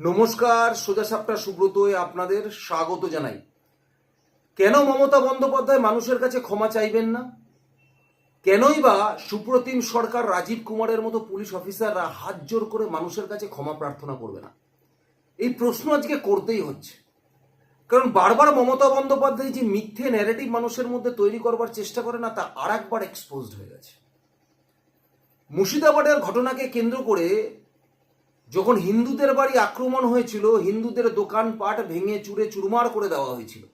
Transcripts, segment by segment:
নমস্কার, সোজা সাপটা সুব্রতয় আপনাদের স্বাগত জানাই। কেন মমতা বন্দ্যোপাধ্যায় মানুষের কাছে ক্ষমা চাইবেন না? কেনই বা সুপ্রতিম সরকার রাজীব কুমারের মতো পুলিশ অফিসাররা হাত জোর করে মানুষের কাছে ক্ষমা প্রার্থনা করবে না? এই প্রশ্ন আজকে করতেই হচ্ছে। কারণ বারবার মমতা বন্দ্যোপাধ্যায় যে মিথ্যে ন্যারেটিভ মানুষের মধ্যে তৈরি করবার চেষ্টা করে না, তা আর একবার এক্সপোজড হয়ে গেছে। মুর্শিদাবাদের ঘটনাকে কেন্দ্র করে যখন হিন্দুদের বাড়ি আক্রমণ হয়েছিল, হিন্দুদের দোকান পাট ভেঙে চুরে চুরমার করে দেওয়া হয়েছিল।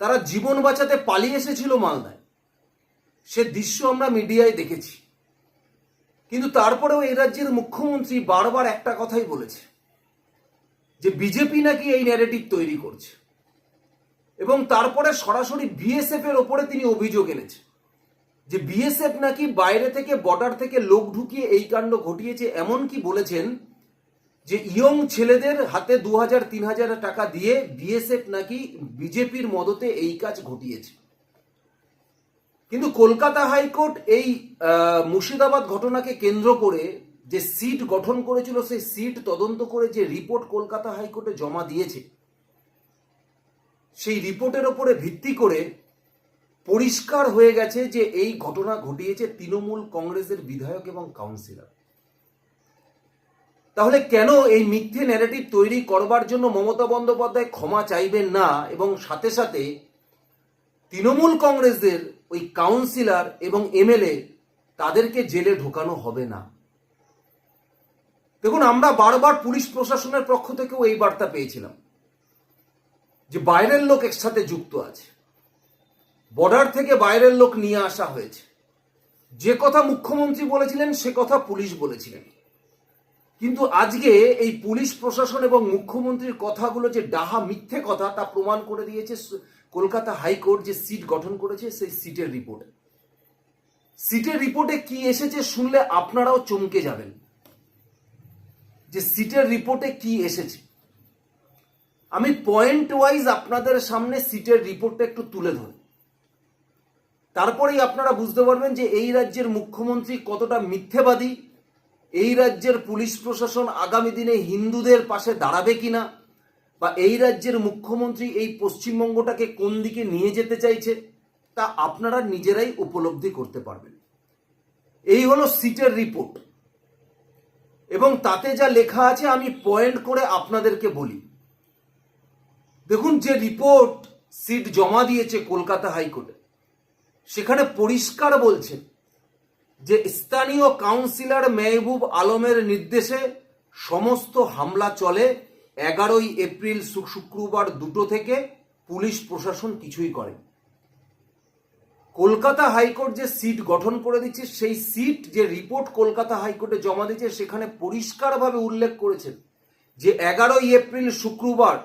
তারা জীবন বাঁচাতে পালিয়ে এসেছিল মালদায়। সে দৃশ্য আমরা মিডিয়ায় দেখেছি। কিন্তু তারপরেও এই রাজ্যের মুখ্যমন্ত্রী বারবার একটা কথাই বলেছে, যে বিজেপি নাকি এই ন্যারেটিভ তৈরি করছে। এবং তারপরে সরাসরি বিএসএফ এর ওপরে তিনি অভিযোগ এনেছেন, যে বিএসএফ নাকি বাইরে থেকে বর্ডার থেকে লোক ঢুকিয়ে এই কাণ্ড ঘটিয়েছে এমন কি বলেছেন যে ইয়ং ছেলেদের হাতে দু হাজার, তিন হাজার টাকা দিয়ে বিএসএফ নাকি বিজেপির মদতে এই কাজ ঘটিয়েছে। কিন্তু কলকাতা হাইকোর্ট এই মুর্শিদাবাদ ঘটনাকে কেন্দ্র করে যে সিট গঠন করেছিল, সেই সিট তদন্ত করে যে রিপোর্ট কলকাতা হাইকোর্টে জমা দিয়েছে, সেই রিপোর্টের ওপরে ভিত্তি করে পরিষ্কার হয়ে গেছে যে এই ঘটনা ঘটিয়েছে তৃণমূল কংগ্রেসের বিধায়ক এবং কাউন্সিলর। তাহলে কেন এই মিথ্যে ন্যারেটিভ তৈরি করবার জন্য মমতা বন্দ্যোপাধ্যায় ক্ষমা চাইবেন না? এবং সাথে সাথে তৃণমূল কংগ্রেসের ওই কাউন্সিলর এবং এমএলএ তাদেরকে জেলে ঢোকানো হবে না। দেখুন, আমরা বারবার পুলিশ প্রশাসনের পক্ষ থেকেও এই বার্তা পেয়েছিলাম যে বাইরের লোক একসাথে যুক্ত আছে। বর্ডার থেকে বাইরের লোক নিয়ে আসা হয়েছে। যে কথা মুখ্যমন্ত্রী বলেছিলেন, সে কথা পুলিশ বলেছিলেন। কিন্তু আজকে এই পুলিশ প্রশাসন এবং মুখ্যমন্ত্রীর কথাগুলো যে ডাহা মিথ্যে কথা তা প্রমাণ করে দিয়েছে কলকাতা হাইকোর্ট যে সিট গঠন করেছে সেই সিটের রিপোর্টে। সিটের রিপোর্টে কি এসেছে শুনলে আপনারাও চমকে যাবেন। যে সিটের রিপোর্টে কি এসেছে। আমি পয়েন্ট ওয়াইজ আপনাদের সামনে সিটের রিপোর্টটা একটু তুলে ধরি। তারপরেই আপনারা বুঝতে পারবেন যে এই রাজ্যের মুখ্যমন্ত্রী কতটা মিথ্যেবাদী এই রাজ্যের পুলিশ প্রশাসন আগামী দিনে হিন্দুদের পাশে দাঁড়াবে কিনা? বা এই রাজ্যের মুখ্যমন্ত্রী এই পশ্চিমবঙ্গটাকে কোন দিকে নিয়ে যেতে চাইছে? তা আপনারা নিজেরাই উপলব্ধি করতে পারবেন। এই হলো সিটের রিপোর্ট। এবং তাতে যা লেখা আছে আমি পয়েন্ট করে আপনাদেরকে বলি। দেখুন যে রিপোর্ট সিট জমা দিয়েছে কলকাতা হাইকোর্টে, সেখানে পরিষ্কার বলছে যে স্থানীয় কাউন্সিলর মেহবুব আলমের নির্দেশে সমস্ত হামলা চলে, এগারোই এপ্রিল শুক্রবার দুটো থেকে পুলিশ প্রশাসন কিছুই করে। কলকাতা হাইকোর্ট যে সিট গঠন করে দিচ্ছে, সেই সিট যে রিপোর্ট কলকাতা হাইকোর্টে জমা দিচ্ছে সেখানে পরিষ্কারভাবে উল্লেখ করেছেন যে এগারোই এপ্রিল শুক্রবার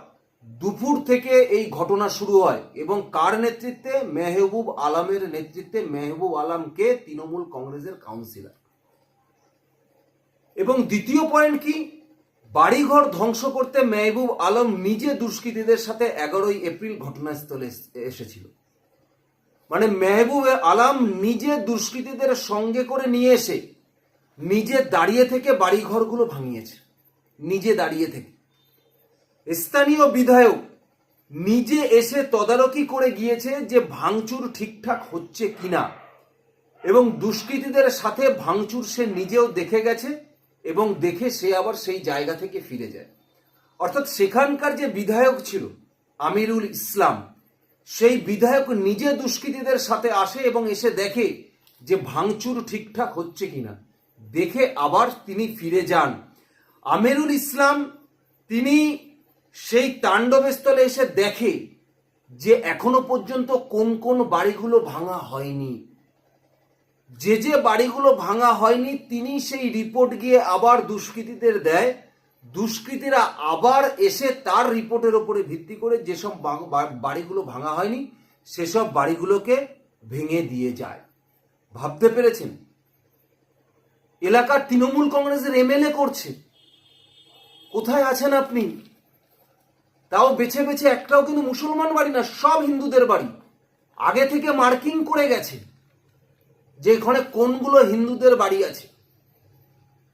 দুপুর থেকে এই ঘটনা শুরু হয় এবং কার নেতৃত্বে? মেহবুব আলমের নেতৃত্বে মেহবুব আলমকে তৃণমূল কংগ্রেসের কাউন্সিলর। এবং দ্বিতীয় পয়েন্ট কি? বাড়িঘর ধ্বংস করতে মেহবুব আলম নিজে দুষ্কৃতীদের সাথে এগারোই এপ্রিল ঘটনাস্থলে এস- এসেছিল। মানে মেহবুব আলম নিজে দুষ্কৃতীদের সঙ্গে করে নিয়ে এসে নিজে দাঁড়িয়ে থেকে বাড়িঘরগুলো ভাঙিয়েছে। নিজে দাঁড়িয়ে থেকে। স্থানীয় বিধায়ক নিজে এসে তদারকি করে গিয়েছে যে ভাঙচুর ঠিকঠাক হচ্ছে কিনা। এবং দুষ্কৃতীদের সাথে ভাঙচুর সে নিজেও দেখে গেছে এবং দেখে সে আবার সেই জায়গা থেকে ফিরে যায়। অর্থাৎ সেখানকার যে বিধায়ক ছিল আমিরুল ইসলাম, সেই বিধায়ক নিজে দুষ্কৃতীদের সাথে আসে এবং এসে দেখে যে ভাঙচুর ঠিকঠাক হচ্ছে কিনা। দেখে আবার তিনি ফিরে যান। আমিরুল ইসলাম তিনি সেই তাণ্ডবস্থলে এসে দেখে যে এখনও পর্যন্ত কোন কোন বাড়িগুলো ভাঙা হয়নি। যে যে বাড়িগুলো ভাঙা হয়নি, তিনি সেই রিপোর্ট গিয়ে আবার দুষ্কৃতীদের দেয়। দুষ্কৃতীরা আবার এসে তার রিপোর্টের উপরে ভিত্তি করে যেসব বাড়িগুলো ভাঙা হয়নি, সেসব বাড়িগুলোকে ভেঙে দিয়ে যায়। ভাবতে পেরেছেন? এলাকার তৃণমূল কংগ্রেসের এমএলএ করছে। কোথায় আছেন আপনি? তাও বেছে বেছে একটাও কিন্তু মুসলমান বাড়ি না, সব হিন্দুদের বাড়ি। আগে থেকে মার্কিং করে গেছে যে এখানে কোনগুলো হিন্দুদের বাড়ি আছে।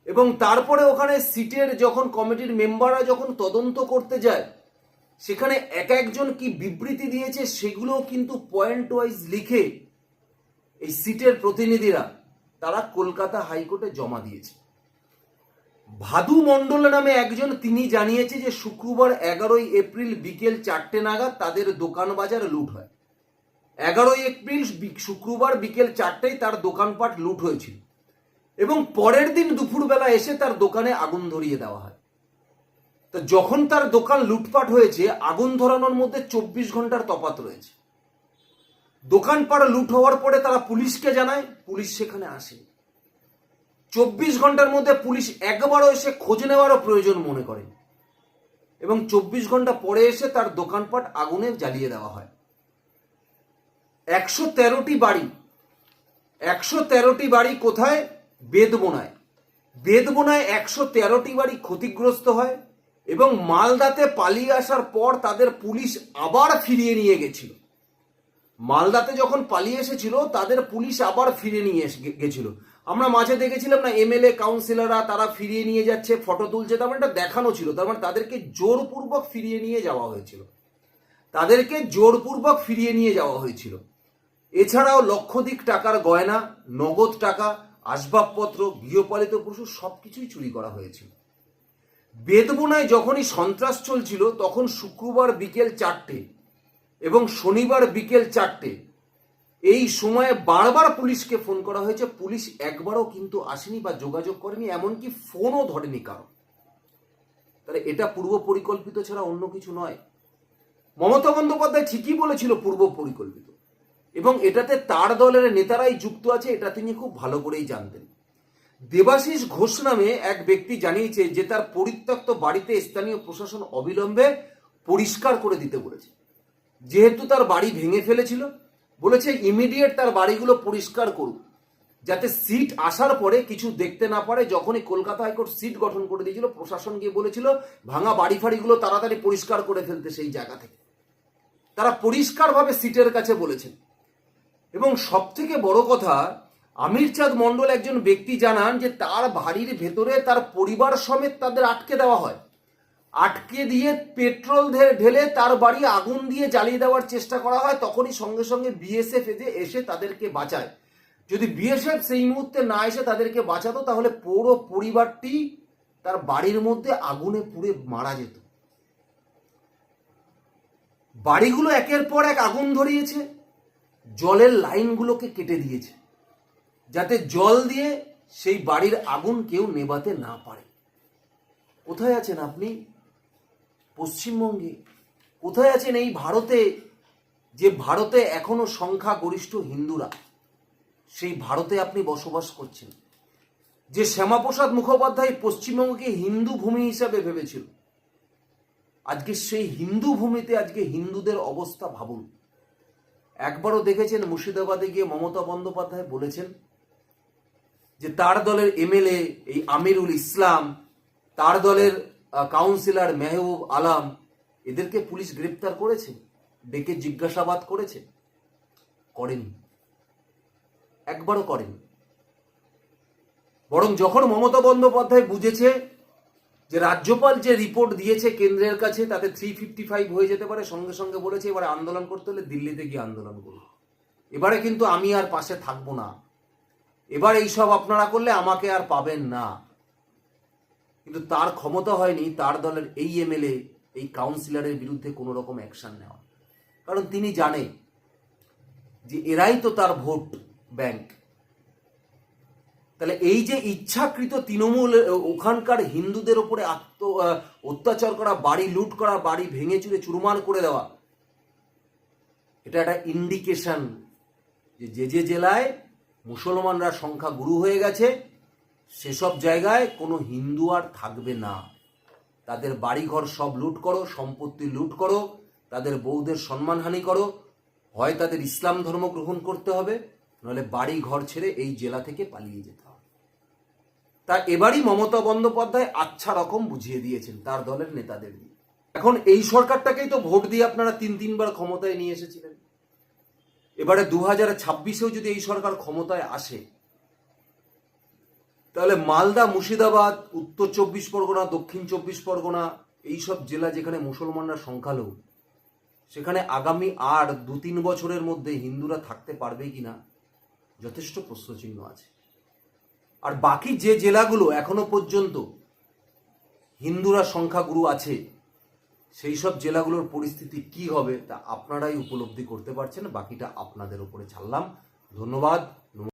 এবং তারপরে ওখানে সিটের যখন কমিটির মেম্বাররা যখন তদন্ত করতে যায়, সেখানে এক একজন কি বিবৃতি দিয়েছে সেগুলো কিন্তু পয়েন্ট ওয়াইজ লিখে এই সিটের প্রতিনিধিরা, তারা কলকাতা হাইকোর্টে জমা দিয়েছে। ভাদু মণ্ডল নামে একজন তিনি জানিয়েছে যে শুক্রবার এগারোই এপ্রিল বিকেল চারটে নাগাদ তাদের দোকান বাজার লুট হয়। এগারোই এপ্রিল শুক্রবার বিকেল চারটেয় তার দোকানপাট লুট হয়েছিল এবং পরের দিন দুপুরবেলা এসে তার দোকানে আগুন ধরিয়ে দেওয়া হয়। তো যখন তার দোকান লুটপাট হয়েছে, আগুন ধরানোর মধ্যে চব্বিশ ঘণ্টার তফাত রয়েছে। দোকানপাট লুট হওয়ার পরে তারা পুলিশকে জানায়, পুলিশ সেখানে আসে। চব্বিশ ঘণ্টার মধ্যে পুলিশ একবারও এসে খোঁজ নেওয়ারও প্রয়োজন মনে করে। এবং চব্বিশ ঘণ্টা পরে এসে তার দোকানপাট আগুনে জ্বালিয়ে দেওয়া হয়। একশো তেরোটি বাড়ি, একশো তেরোটি বাড়ি কোথায়? বেদবোনায়। বেদবোনায় একশো তেরোটি বাড়ি ক্ষতিগ্রস্ত হয় এবং মালদাতে পালিয়ে আসার পর তাদের পুলিশ আবার ফিরিয়ে নিয়ে গেছিল। মালদাতে যখন পালিয়ে এসেছিল, তাদের পুলিশ আবার ফিরে নিয়ে গেছিল। আমরা মাঝে দেখেছিলাম না এমএলএ কাউন্সিলররা তারা ফিরিয়ে নিয়ে যাচ্ছে ফটো তুলছে, তার মানে এটা দেখানো ছিল, তার মানে তাদেরকে জোরপূর্বক ফিরিয়ে নিয়ে যাওয়া হয়েছিল। তাদেরকে জোরপূর্বক ফিরিয়ে নিয়ে যাওয়া হয়েছিল। এছাড়াও লক্ষাধিক টাকার গয়না, নগদ টাকা, আসবাবপত্র, গৃহপালিত পশু সবকিছুই চুরি করা হয়েছিল। বেদবোনায় যখনই সন্ত্রাস চলছিল, তখন শুক্রবার বিকেল চারটে এবং শনিবার বিকেল চারটে এই সময়ে বারবার পুলিশকে ফোন করা হয়েছে। পুলিশ একবারও কিন্তু আসেনি বা যোগাযোগ করেনি, এমনকি ফোনও ধরেনি কারও। তাহলে এটা পূর্ব পরিকল্পিত ছাড়া অন্য কিছু নয়। মমতা বন্দ্যোপাধ্যায় ঠিকই বলেছিল পূর্ব পরিকল্পিত। এবং এটাতে তার দলের নেতারাই যুক্ত আছে, এটা তিনি খুব ভালো করেই জানতেন। দেবাশিস ঘোষ নামে এক ব্যক্তি জানিয়েছে যে তার পরিত্যক্ত বাড়িতে স্থানীয় প্রশাসন অবিলম্বে পরিষ্কার করে দিতে বলেছে। যেহেতু তার বাড়ি ভেঙে ফেলেছিল বলেছে ইমিডিয়েট তার বাড়িগুলো পরিষ্কার করুক যাতে সিট আসার পরে কিছু দেখতে না পারে। যখনই কলকাতা হাইকোর্ট সিট গঠন করে দিয়েছিল, প্রশাসন গিয়ে বলেছিল, ভাঙা বাড়ি ফাড়িগুলো তাড়াতাড়ি পরিষ্কার করে ফেলতে সেই জায়গা থেকে। তারা পরিষ্কারভাবে সিটের কাছে বলেছেন। এবং সব থেকে বড় কথা আমির চাঁদ মণ্ডল একজন ব্যক্তি জানান যে, তার বাড়ির ভেতরে তার পরিবার সমেত তাদের আটকে দেওয়া হয়। আটকে দিয়ে পেট্রোল ঢেলে তার বাড়ি আগুন দিয়ে জ্বালিয়ে দেওয়ার চেষ্টা করা হয়, তখনই সঙ্গে সঙ্গে বিএসএফ এসে এসে তাদেরকে বাঁচায়। যদি বিএসএফ সেই মুহূর্তে না এসে তাদেরকে বাঁচাতো, তাহলে পুরো পরিবারটি তার বাড়ির মধ্যে আগুনে পুড়ে মারা যেত। বাড়িগুলো একের পর এক আগুন ধরিয়েছে, জলের লাইনগুলোকে কেটে দিয়েছে, যাতে জল দিয়ে সেই বাড়ির আগুন কেউ নেভাতে না পারে। কোথায় আছেন আপনি? পশ্চিমবঙ্গে। কোথায় আছেন এই ভারতে? যে ভারতে এখনও সংখ্যা গরিষ্ঠ হিন্দুরা, সেই ভারতে আপনি বসবাস করছেন। যে শ্যামাপ্রসাদ মুখোপাধ্যায় পশ্চিমবঙ্গকে হিন্দু ভূমি হিসাবে ভেবেছিল, আজকে সেই হিন্দু ভূমিতে আজকে হিন্দুদের অবস্থা ভাবুন। একবারও দেখেছেন মুর্শিদাবাদে গিয়ে মমতা বন্দ্যোপাধ্যায় বলেছেন যে তার দলের এমএলএ এই আমিরুল ইসলাম, তার দলের কাউন্সিলর মেহবুব আলম এদেরকে পুলিশ গ্রেপ্তার করেছে? ডেকে জিজ্ঞাসাবাদ করেছে? করেনি। একবারও করেনি। বরং যখন মমতা বন্দ্যোপাধ্যায় বুঝেছে যে রাজ্যপাল যে রিপোর্ট দিয়েছে কেন্দ্রের কাছে, তাতে থ্রি ফিফটি ফাইভ হয়ে যেতে পারে, সঙ্গে সঙ্গে বলেছে, এবারে আন্দোলন করতে হলে দিল্লিতে গিয়ে আন্দোলন করুন। এবারে কিন্তু আমি আর পাশে থাকব না। এবার এইসব আপনারা করলে আমাকে আর পাবেন না। কিন্তু তার ক্ষমতা হয়নি, তার দলের এই এমএলএ, এই কাউন্সিলরের বিরুদ্ধে কোনো রকম অ্যাকশন নেওয়া। কারণ তিনি জানে যে এরাই তো তার ভোট ব্যাংক তাহলে এই যে ইচ্ছাকৃত তৃণমূল ওখানকার হিন্দুদের ওপরে আত্ম অত্যাচার করা, বাড়ি লুট করা, বাড়ি ভেঙে চুরে চুরমার করে দেওয়া, এটা একটা ইন্ডিকেশন যে যে জেলায় মুসলমানরা সংখ্যা গুরু হয়ে গেছে। সেসব জায়গায় কোনো হিন্দু আর থাকবে না। তাদের বাড়িঘর সব লুট করো, সম্পত্তি লুট করো, তাদের বউদের সম্মানহানি করো। হয় তাদের ইসলাম ধর্ম গ্রহণ করতে হবে, নাহলে বাড়ি ঘর ছেড়ে এই জেলা থেকে পালিয়ে যেতে হবে। তা এবারই মমতা বন্দ্যোপাধ্যায় আচ্ছা রকম বুঝিয়ে দিয়েছেন তার দলের নেতাদের দিয়ে। এখন এই সরকারটাকেই তো ভোট দিয়ে আপনারা তিন তিনবার ক্ষমতায় নিয়ে এসেছিলেন। এবারে দু হাজার ছাব্বিশেও যদি এই সরকার ক্ষমতায় আসে তাহলে মালদা, মুর্শিদাবাদ, উত্তর চব্বিশ পরগনা, দক্ষিণ চব্বিশ পরগনা, এইসব জেলা যেখানে মুসলমানরা সংখ্যালঘু, সেখানে আগামী আর দু তিন বছরের মধ্যে হিন্দুরা থাকতে পারবে কিনা, যথেষ্ট প্রশ্নচিহ্ন আছে। আর বাকি যে জেলাগুলো এখনও পর্যন্ত হিন্দুরা সংখ্যাগুরু আছে, সেই সব জেলাগুলোর পরিস্থিতি কি হবে তা আপনারাই উপলব্ধি করতে পারছেন, বাকিটা আপনাদের উপরে ছাড়লাম। ধন্যবাদ।